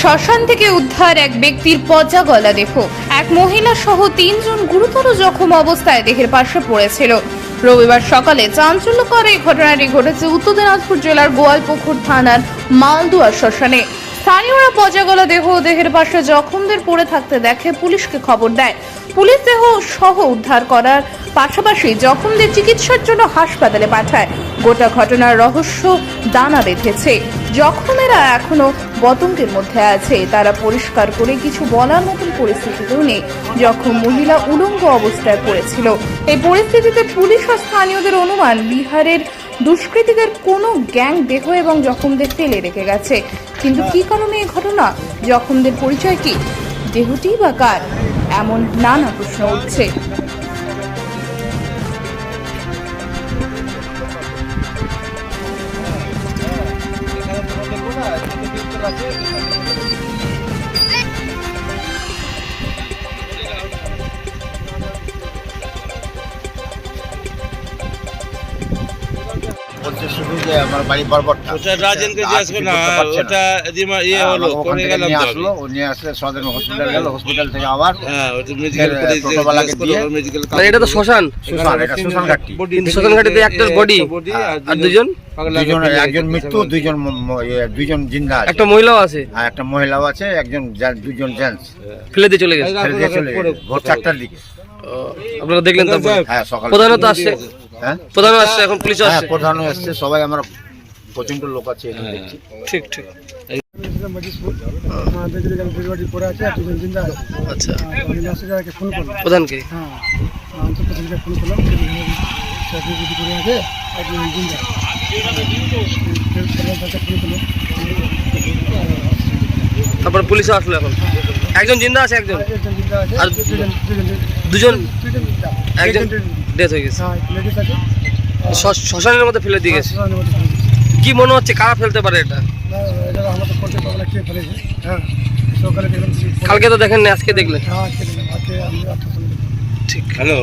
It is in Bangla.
শ্মশান থেকে উদ্ধার এক ব্যক্তির পচা গলা দেহ। এক মহিলা সহ তিনজন গুরুতর জখম অবস্থায় দেহের পাশে পড়েছিল। রবিবার সকালে চাঞ্চল্যকর এই ঘটনাটি ঘটেছে উত্তর দিনাজপুর জেলার গোয়ালপুকুর থানার মালদুয়া শ্মশানে। স্থানীয়রা পচা গলা দেহ দেহের পাশে জখমদের পড়ে থাকতে দেখে পুলিশকে খবর দেয়। পুলিশ দেহ সহ উদ্ধার করার পাশাপাশি জখমদের চিকিৎসার জন্য হাসপাতালে পাঠায়। গোটা ঘটনার রহস্য দানা বেঁধেছে। জখমেরা এখনও বতঙ্কের মধ্যে আছে। তারা পরিষ্কার করে কিছু বলার মতন পরিস্থিতিতেও নেই। যখন মহিলা উলঙ্গ অবস্থায় পড়েছিল। এই পরিস্থিতিতে পুলিশ ও স্থানীয়দের অনুমান, বিহারের দুষ্কৃতীদের কোনো গ্যাং দেহ এবং জখমদের ফেলে রেখে গেছে। কিন্তু কি কারণে এই ঘটনা? জখমদের পরিচয় কি? দেহটি বা কার? এমন নানা প্রশ্ন উঠছে। বলছে শুধু যে আমার বাড়ি বরবরটা ওটা রাজেনকে জিজ্ঞেস না ওটা এদিমা ইয়ে হ্যাঁ, হলো করে গেলাম তো আসলো ও নিয়ে আসলে সদর হসপিটাল গেল হসপিটাল থেকে আবার হ্যাঁ ওটা মেডিকেল দিয়ে- মেডিকেল মানে এটা তো শ্মশান। শ্মশান, এটা শ্মশান। কিন্তু শ্মশান ঘাটিতে একটার body, আর দুজন দুজন? একজন মৃত্যু ইয়ে, দুইজন জিন্দা আছে। একটা মহিলাও আছে। আর একটা মহিলাও আছে একজন জেন- দুজন জেন্টস। ফেলে দিয়ে চলে গেছে। ফেলে দিয়ে চলে গেছে ভোর চারটার দিকে। আপনারা দেখলেন তারপর? হ্যাঁ সকাল প্রধানত আসছে হ্যাঁ? প্রধানও আসছে এখন পুলিশ হ্যাঁ আসছে। প্রধান এসছে সবাই আমরা প্রচণ্ড লোক আছে এখানে দেখছি। ঠিক ঠিক আছে আচ্ছা। ফোন করলাম প্রধানকে? হ্যাঁ। আমি তো প্রথমে ফোন করলাম চাকরি করে আছে আর তারপর পুলিশও আসলো এখন। একজন জিন্দা আছে একজন? আর দুজন? দুজন দুজন দুজন। জিন্দা একজন একজন ডেথ হয়ে গেছে। হ্যাঁ আছে। শ্মশ- শ্মশানের মধ্যে ফেলে দিয়ে গেছে। কি মনে হচ্ছে কারা ফেলতে পারে এটা? না, এটা আমরা তো করতে পারব না কে ফেলেছে? হ্যাঁ কালকে তো দেখেন না আজকে দেখলেন। হ্যাঁ। ঠিক। হ্যালো।